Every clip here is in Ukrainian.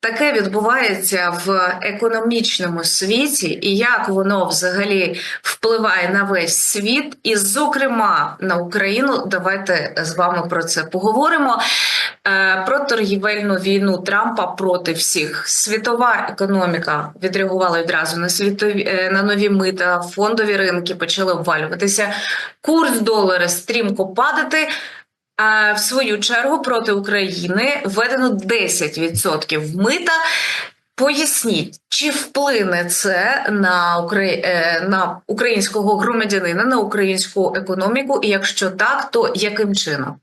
таке відбувається в економічному світі, і як воно взагалі впливає на весь світ, і, зокрема, на Україну. Давайте з вами про це поговоримо. Е, Про торгівельну війну Трампа проти всіх. Світова економіка відреагувала відразу на світові е, на нові мита, фондові ринки почали обвалюватися. Курс долара стрімко падати. А в свою чергу проти України введено 10% мита. Поясніть, чи вплине це на, Украї... е, на українського громадянина, на українську економіку? І якщо так, то яким чином?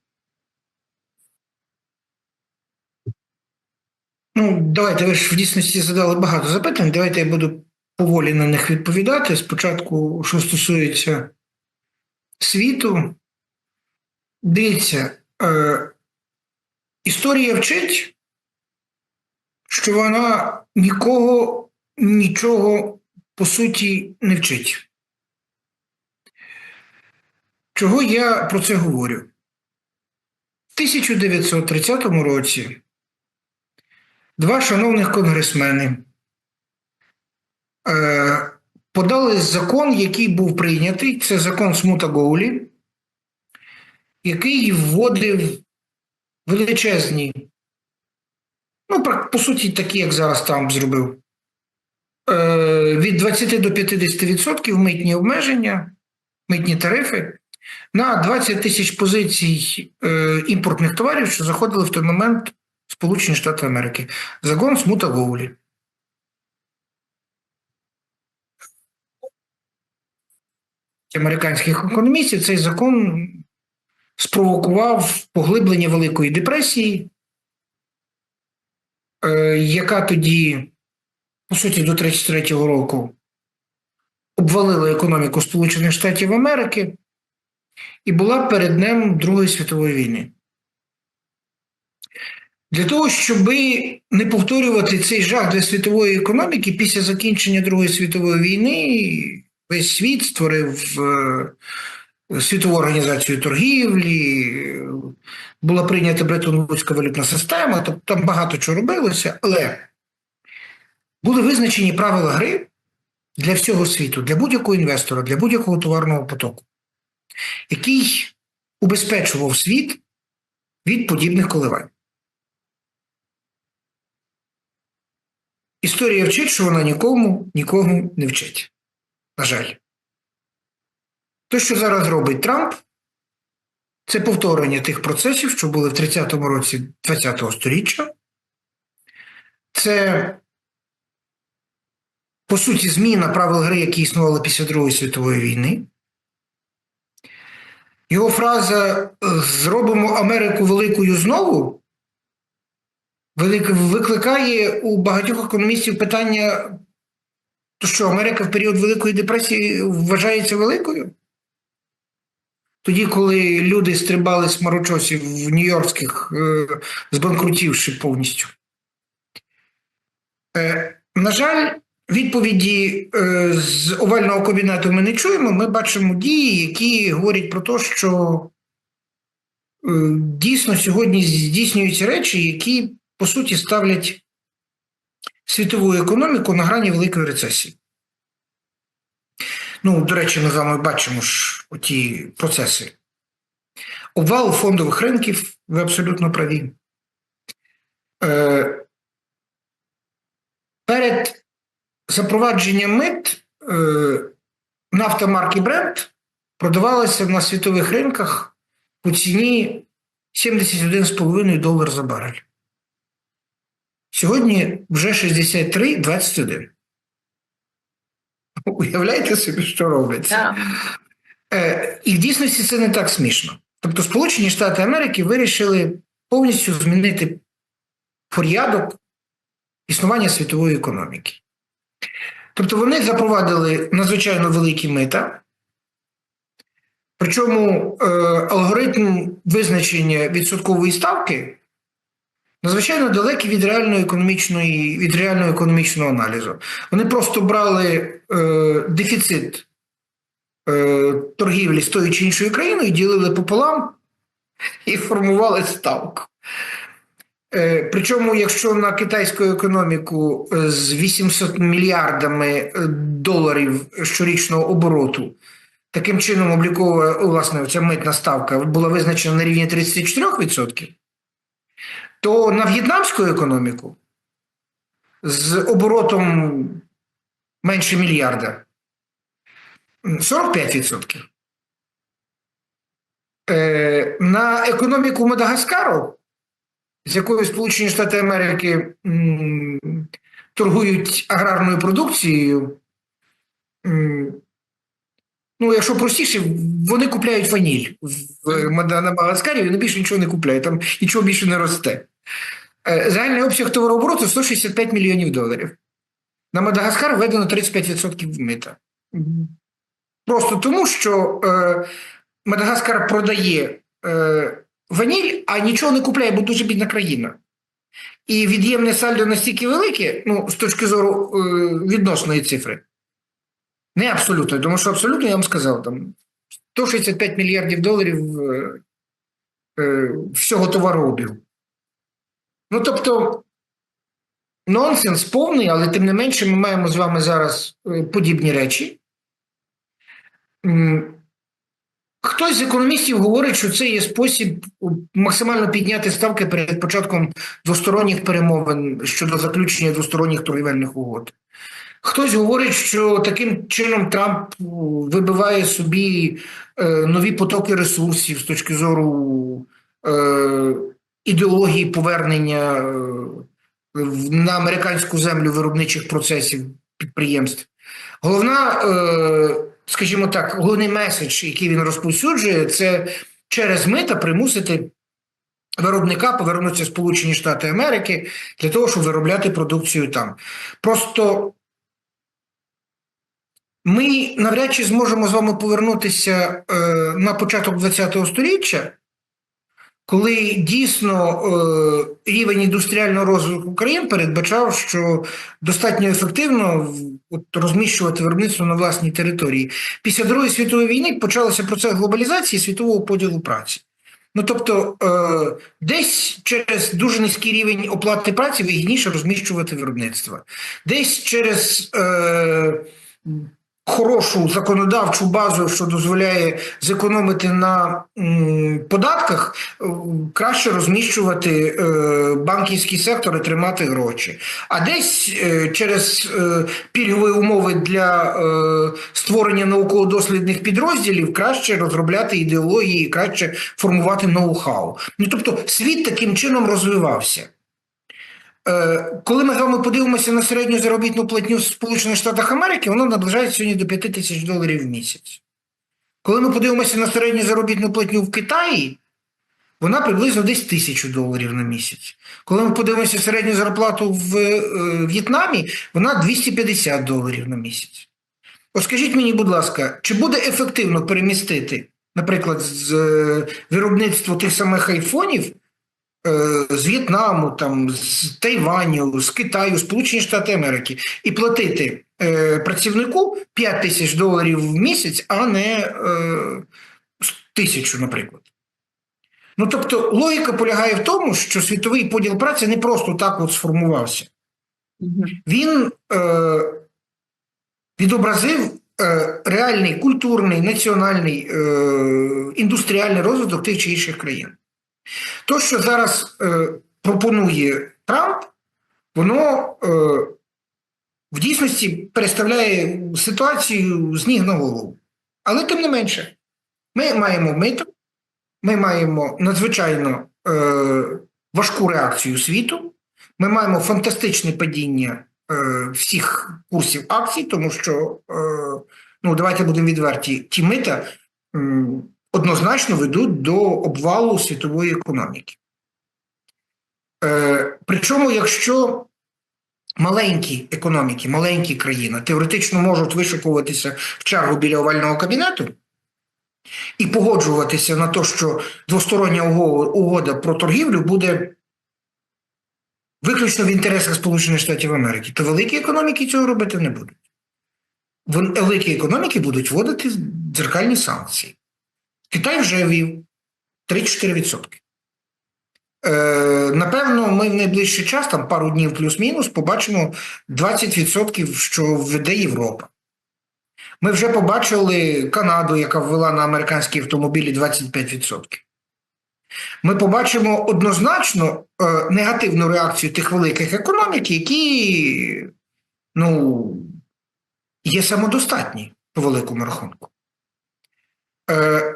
Ну, давайте ви ж в дійсності задали багато запитань. Давайте я буду поволі на них відповідати. Спочатку, що стосується світу, дивіться, е, історія вчить, що вона нікого нічого по суті не вчить. Чого я про це говорю? В 1930 році два шановних конгресмени е, подали закон, який був прийнятий. Це закон Смута Гоулі, який вводив величезні, ну, по суті, такі, як зараз Трамп зробив, е, від 20 до 50% митні обмеження, митні тарифи на 20 тисяч позицій е, імпортних товарів, що заходили в той момент в Сполучені Штати Америки. Закон Смута Гоулі. Американських економістів цей закон спровокував поглиблення Великої депресії, е, яка тоді, по суті, до 33-го року обвалила економіку Сполучених Штатів Америки і була перед днем Другої світової війни. Для того, щоб не повторювати цей жах для світової економіки, після закінчення Другої світової війни весь світ створив е, світову організацію торгівлі, була прийнята Бреттон-Вудська валютна система, тобто там багато чого робилося, але були визначені правила гри для всього світу, для будь-якого інвестора, для будь-якого товарного потоку, який убезпечував світ від подібних коливань. Історія вчить, що вона нікому нікому не вчить. На жаль. Те, що зараз робить Трамп, це повторення тих процесів, що були в 30-му році 20-го сторіччя. Це, по суті, зміна правил гри, які існували після Другої світової війни. Його фраза Зробимо Америку великою знову викликає у багатьох економістів питання, що Америка в період Великої депресії вважається великою? Тоді, коли люди стрибали з марочосів в нью-йоркських, е, збанкрутівши повністю. Е, на жаль, відповіді е, з овального кабінету ми не чуємо. Ми бачимо дії, які говорять про те, що дійсно сьогодні здійснюються речі, які по суті ставлять світову економіку на грані великої рецесії. Ну, до речі, ми з вами бачимо ж оті процеси. Обвал фондових ринків, ви абсолютно праві. Е, перед запровадженням мит е, нафта марки Brent продавалася на світових ринках по ціні 71,5 долар за барель. Сьогодні вже 63,21. Уявляєте собі, що робиться? Е, і в дійсності це не так смішно. Тобто, Сполучені Штати Америки вирішили повністю змінити порядок існування світової економіки. Тобто вони запровадили надзвичайно великі мита, причому е, алгоритм визначення відсоткової ставки надзвичайно далекий від реальної економічної, від реального економічного аналізу. Вони просто брали е, дефіцит е, торгівлі з тою чи іншою країною, ділили пополам і формували ставку. Е, Причому, якщо на китайську економіку е, з 800 мільярдами е, доларів щорічного обороту таким чином облікова власне ця митна ставка була визначена на рівні 34%, то на в'єтнамську економіку з оборотом менше мільярда 45%. Е, На економіку Мадагаскару, з якою Сполучені Штати Америки торгують аграрною продукцією, ну, якщо простіше, вони купляють ваніль в Мадагаскарі, вони більше нічого не купляють, там нічого більше не росте. Е, Загальний обсяг товарообороту 165 мільйонів доларів. На Мадагаскар введено 35% мита. Просто тому, що е, Мадагаскар продає е, ваніль, а нічого не купляє, бо дуже бідна країна. І від'ємне сальдо настільки велике, ну, з точки зору е, відносної цифри. Не абсолютно, тому що абсолютно я вам сказав, там 165 мільярдів доларів е, е, всього товарообігу. Ну, тобто, нонсенс повний, але тим не менше, ми маємо з вами зараз е, подібні речі. Хтось з економістів говорить, що це є спосіб максимально підняти ставки перед початком двосторонніх перемовин щодо заключення двосторонніх торгівельних угод. Хтось говорить, що таким чином Трамп вибиває собі е, нові потоки ресурсів з точки зору е, ідеології повернення е, на американську землю виробничих процесів підприємств. Головна, скажімо так, головний меседж, який він розповсюджує, це через мита примусити виробника повернутися в Сполучені Штати Америки для того, щоб виробляти продукцію там. Просто ми навряд чи зможемо з вами повернутися е, на початок ХХ століття, коли дійсно е, рівень індустріального розвитку країн передбачав, що достатньо ефективно от, розміщувати виробництво на власній території. Після Другої світової війни почався процес глобалізації світового поділу праці. Ну тобто, е, десь через дуже низький рівень оплати праці вигідніше розміщувати виробництво, десь через е, хорошу законодавчу базу, що дозволяє зекономити на податках, е, краще розміщувати е, банківський сектор і тримати гроші. А десь е, через пільгові умови для створення науково-дослідних підрозділів краще розробляти ідеології, краще формувати ноу-хау. Ну тобто світ таким чином розвивався. Е, Коли ми з вами подивимося на середню заробітну платню в Сполучених Штатах Америки, вона наближається сьогодні до 5 тисяч доларів в місяць. Коли ми подивимося на середню заробітну платню в Китаї, вона приблизно десь тисячу доларів на місяць. Коли ми подивимося середню зарплату в е, В'єтнамі, вона 250 доларів на місяць. От скажіть мені, будь ласка, чи буде ефективно перемістити, наприклад, з е, виробництва тих самих айфонів з В'єтнаму, там, з Тайваню, з Китаю, Сполучені Штати Америки і платити е, працівнику 5 тисяч доларів в місяць, а не е, тисячу, наприклад. Ну, тобто, логіка полягає в тому, що світовий поділ праці не просто так от сформувався. Він е, відобразив е, реальний культурний, національний, е, індустріальний розвиток тих чи інших країн. То, що зараз е, пропонує Трамп, воно е, в дійсності переставляє ситуацію з ніг на голову. Але тим не менше, ми маємо мито, ми маємо надзвичайно е, важку реакцію світу, ми маємо фантастичне падіння е, всіх курсів акцій, тому що, е, ну, давайте будемо відверті, ті мита м, однозначно ведуть до обвалу світової економіки. Е, причому, якщо маленькі економіки, маленькі країни теоретично можуть вишикуватися в чергу біля овального кабінету і погоджуватися на те, що двостороння угода про торгівлю буде виключно в інтересах Сполучених Штатів Америки, то великі економіки цього робити не будуть. Великі економіки будуть вводити дзеркальні санкції. Китай вже ввів 3-4%. Е, напевно, ми в найближчий час, там пару днів плюс-мінус, побачимо 20%, що введе Європа. Ми вже побачили Канаду, яка ввела на американські автомобілі 25%. Ми побачимо однозначно е, негативну реакцію тих великих економік, які ну, є самодостатні по великому рахунку. Е,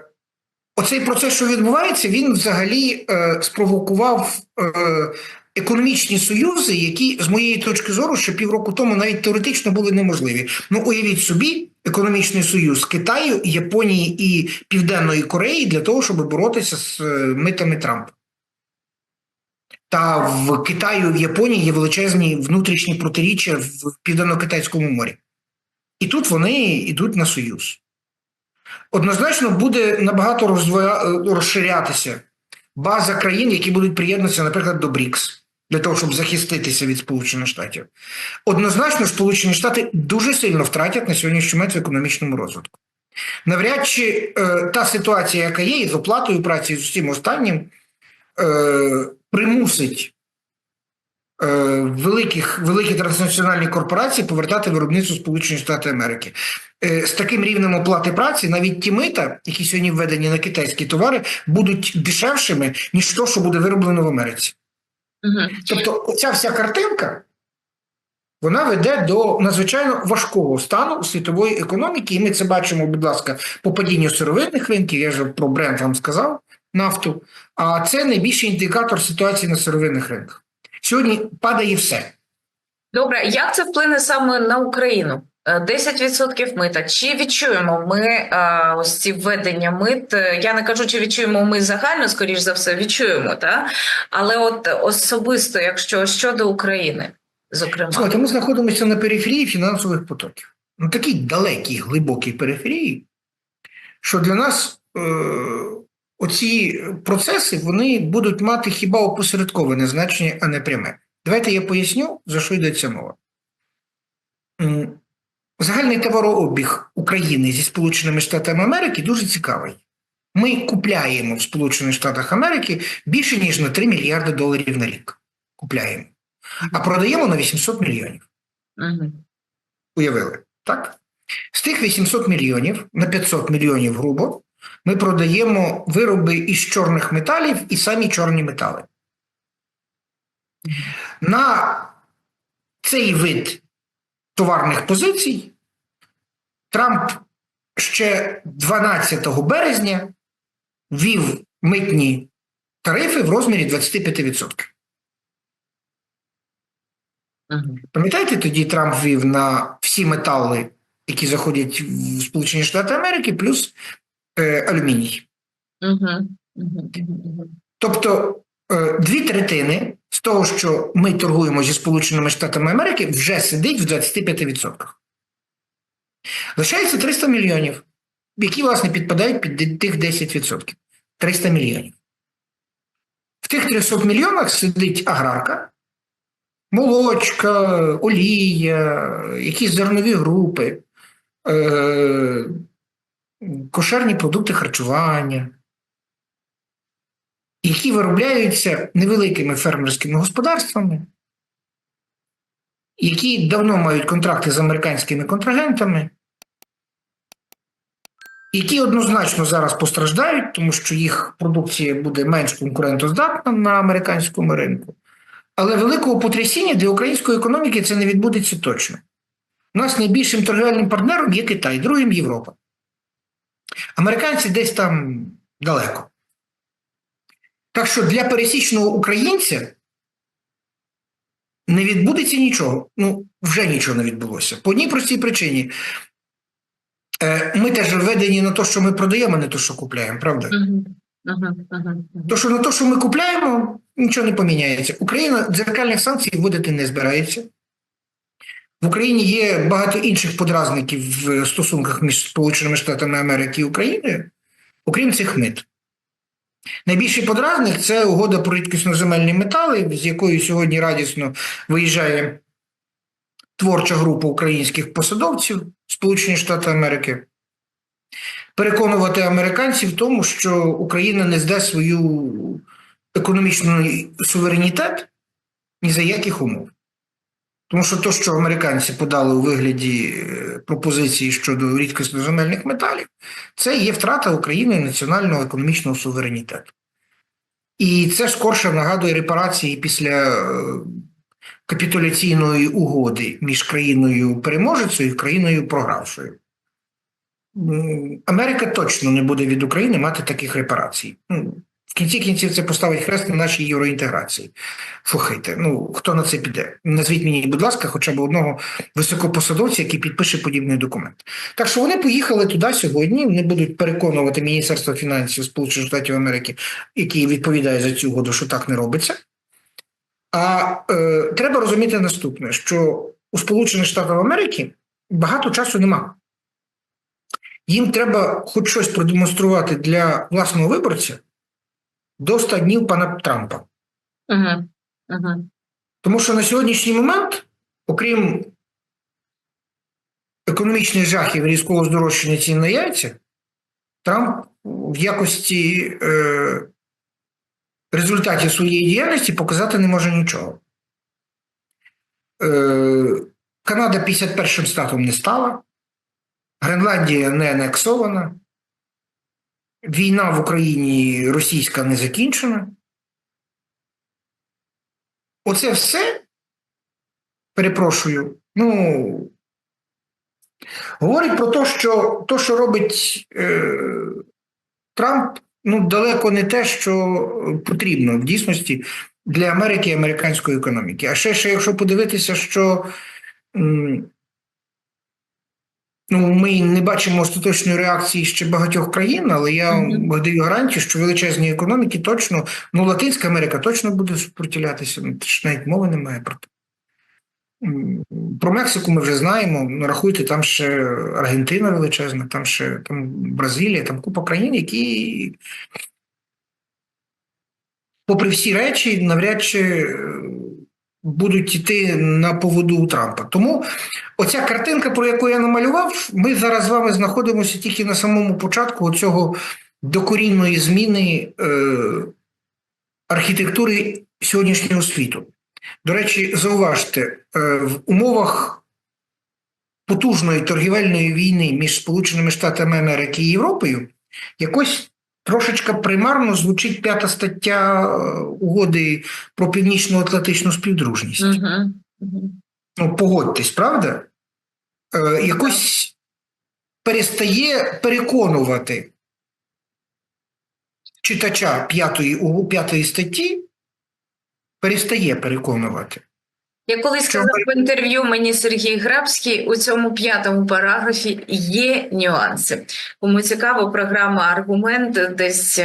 оцей процес, що відбувається, він взагалі е, спровокував е, економічні союзи, які, з моєї точки зору, ще півроку тому навіть теоретично були неможливі. Ну, уявіть собі, економічний союз Китаю, Японії і Південної Кореї для того, щоб боротися з е, митами Трампа. Та в Китаю, в Японії є величезні внутрішні протиріччя в Південно-Китайському морі. І тут вони йдуть на союз. Однозначно буде набагато е, розширятися база країн, які будуть приєднатися, наприклад, до БРІКС, для того, щоб захиститися від Сполучених Штатів. Однозначно, Сполучені Штати дуже сильно втратять на сьогоднішній момент в економічному розвитку. Навряд чи е, та ситуація, яка є, із оплатою праці і з усім останнім, е, примусить великих, великі транснаціональні корпорації повертати виробництво Сполучені Штати Америки. Е, з таким рівнем оплати праці навіть ті мита, які сьогодні введені на китайські товари, будуть дешевшими, ніж то, що буде вироблено в Америці. Угу. Тобто, оця вся картинка вона веде до надзвичайно важкого стану світової економіки, і ми це бачимо, будь ласка, по падінню сировинних ринків. Я вже про бренд вам сказав нафту. А це найбільший індикатор ситуації на сировинних ринках. Сьогодні падає все. Добре, як це вплине саме на Україну? Е, 10% мита. Чи відчуємо ми е, ось ці введення мит? Е, Я не кажу, чи відчуємо ми загально, скоріш за все, відчуємо, та? але от особисто, якщо щодо України, зокрема. Слухайте, ми знаходимося на периферії фінансових потоків. На такій далекій, глибокій периферії, що для нас е, оці процеси вони будуть мати хіба опосередковане значення, а не пряме. Давайте я поясню, за що йдеться мова. Загальний товарообіг України зі Сполученими Штатами Америки дуже цікавий. Ми купляємо в Сполучених Штатах Америки більше, ніж на 3 мільярди доларів на рік. Купляємо. А продаємо на 800 мільйонів. Угу. Уявили, так? З тих 800 мільйонів на 500 мільйонів грубо ми продаємо вироби із чорних металів і самі чорні метали. На цей вид товарних позицій Трамп ще 12 березня ввів митні тарифи в розмірі 25%. Угу. Пам'ятаєте, тоді Трамп ввів на всі метали, які заходять в Сполучені Штати Америки, плюс алюміній. Угу. Угу. Тобто е, дві третини з того, що ми торгуємо зі Сполученими Штатами Америки, вже сидить в 25%. Лишається 300 мільйонів, які, власне, підпадають під тих 10%. 300 мільйонів. В тих 300 мільйонах сидить аграрка, молочка, олія, якісь зернові групи, е, кошерні продукти харчування, які виробляються невеликими фермерськими господарствами, які давно мають контракти з американськими контрагентами, які однозначно зараз постраждають, тому що їх продукція буде менш конкурентоздатна на американському ринку. Але великого потрясіння для української економіки це не відбудеться точно. У нас найбільшим торгівельним партнером є Китай, другим Європа. Американці десь там далеко. Так що для пересічного українця не відбудеться нічого. Ну, вже нічого не відбулося. По одній простій причині. Е, Ми теж введені на те, що ми продаємо, а не те, що купляємо, правда? Угу. Угу. Угу. То, що на те, що ми купляємо, нічого не поміняється. Україна дзеркальних санкцій вводити не збирається. В Україні є багато інших подразників в стосунках між Сполученими Штатами Америки і Україною, окрім цих мит. Найбільший подразник це угода про рідкісноземельні метали, з якою сьогодні радісно виїжджає творча група українських посадовців Сполучені Штати Америки. Переконувати американців в тому, що Україна не здасть свою економічний суверенітет ні за яких умов. Тому що те, що американці подали у вигляді е, пропозиції щодо рідкісноземельних металів, це є втрата України національного економічного суверенітету. І це скорше нагадує репарації після е, капітуляційної угоди між країною переможецею і країною програвшою. Америка точно не буде від України мати таких репарацій. В кінці кінців це поставить хрест на нашій євроінтеграції. Слухайте, ну хто на це піде? Назвіть мені, будь ласка, хоча б одного високопосадовця, який підпише подібний документ. Так що вони поїхали туди сьогодні. Вони будуть переконувати Міністерство фінансів Сполучених Штатів Америки, який відповідає за цю угоду, що так не робиться. А е, треба розуміти наступне: що у Сполучених Штатах Америки багато часу нема. Їм треба хоч щось продемонструвати для власного виборця до 100 днів пана Трампа. Угу. Угу. Тому що на сьогоднішній момент, окрім економічних жахів і різкого здорожчання цін на яйця, Трамп в якості е, результатів своєї діяльності показати не може нічого. Е, Канада 51-м статом не стала, Гренландія не анексована, війна в Україні російська не закінчена. Оце все, перепрошую, ну, говорить про те, що то, що робить е, Трамп, ну, далеко не те, що потрібно в дійсності для Америки і американської економіки. А ще, ще якщо подивитися, що м, ну, ми не бачимо остаточної реакції ще багатьох країн, але я Мгм. даю гарантію, що величезні економіки точно, ну, Латинська Америка точно буде супротивлятися, навіть мови немає про те. Про Мексику ми вже знаємо. Ну, рахуйте, там ще Аргентина величезна, там ще там Бразилія, там купа країн, які, попри всі речі, навряд чи е, будуть йти на поводу у Трампа. Тому оця картинка, про яку я намалював, ми зараз з вами знаходимося тільки на самому початку цього докорінної зміни е, архітектури сьогоднішнього світу. До речі, зауважте, е, в умовах потужної торгівельної війни між Сполученими Штатами Америки і Європою якось трошечка примарно звучить п'ята стаття е, угоди про північно-атлантичну співдружність. Угу. Угу. Ну, погодьтесь, правда? Е, якось перестає переконувати читача п'ятої статті, перестає переконувати. Я колись сказав в інтерв'ю мені Сергій Грабський, у цьому п'ятому параграфі є нюанси. Кому цікаво, програма Аргумент десь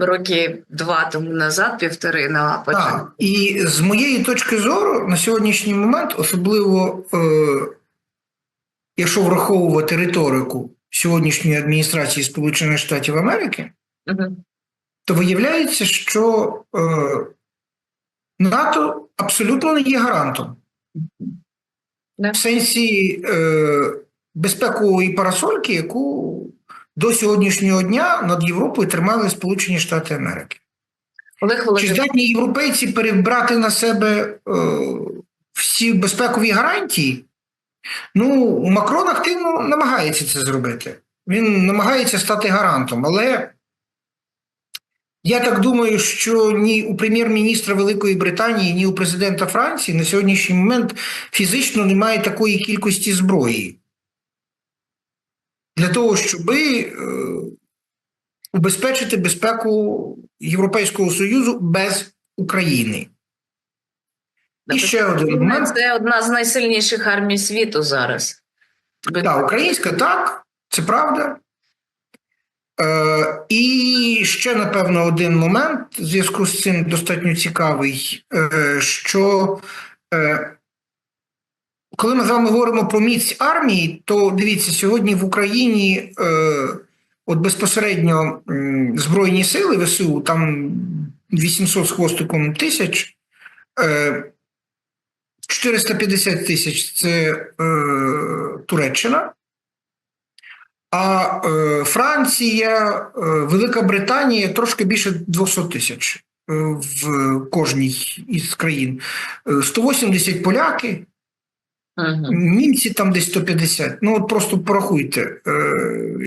роки два тому назад, півтори на початку. Так, і з моєї точки зору, на сьогоднішній момент, особливо е, якщо враховувати риторику сьогоднішньої адміністрації Сполучених Штатів Америки, Угу. то виявляється, що е, НАТО абсолютно не є гарантом. В сенсі е, безпекової парасольки, яку до сьогоднішнього дня над Європою тримали Сполучені Штати Америки. Олег Чи здатні європейці перебрати на себе е, всі безпекові гарантії? Ну, Макрон активно намагається це зробити. Він намагається стати гарантом, але я так думаю, що ні у прем'єр-міністра Великої Британії, ні у президента Франції на сьогоднішній момент фізично немає такої кількості зброї для того, щоб е, убезпечити безпеку Європейського Союзу без України. І ще один момент. це одна з найсильніших армій світу зараз. Так, українська так, це правда. Е, і ще, напевно, один момент в зв'язку з цим достатньо цікавий, е, що е, коли ми з вами говоримо про міць армії, то дивіться, сьогодні в Україні от безпосередньо Збройні сили ВСУ, там 800 з хвостиком тисяч, е, 450 тисяч це Туреччина. А е, Франція, е, Велика Британія трошки більше 200 тисяч в кожній із країн, е, 180 поляки, Мгм. німці там десь 150. Ну от просто порахуйте, е,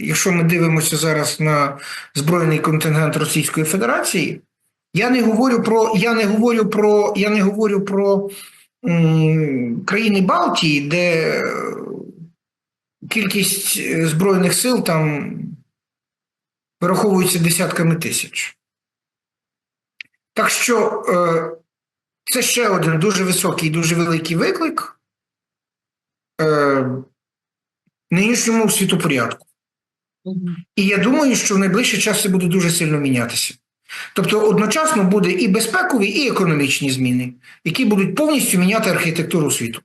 якщо ми дивимося зараз на збройний контингент Російської Федерації, я не говорю про я не говорю про я не говорю про м, країни Балтії, де е, кількість е, збройних сил там вираховується десятками тисяч. Так що е, це ще один дуже високий, дуже великий виклик е, нинішньому світопорядку. І я думаю, що в найближчий час це буде дуже сильно мінятися. Тобто одночасно буде і безпекові, і економічні зміни, які будуть повністю міняти архітектуру світу.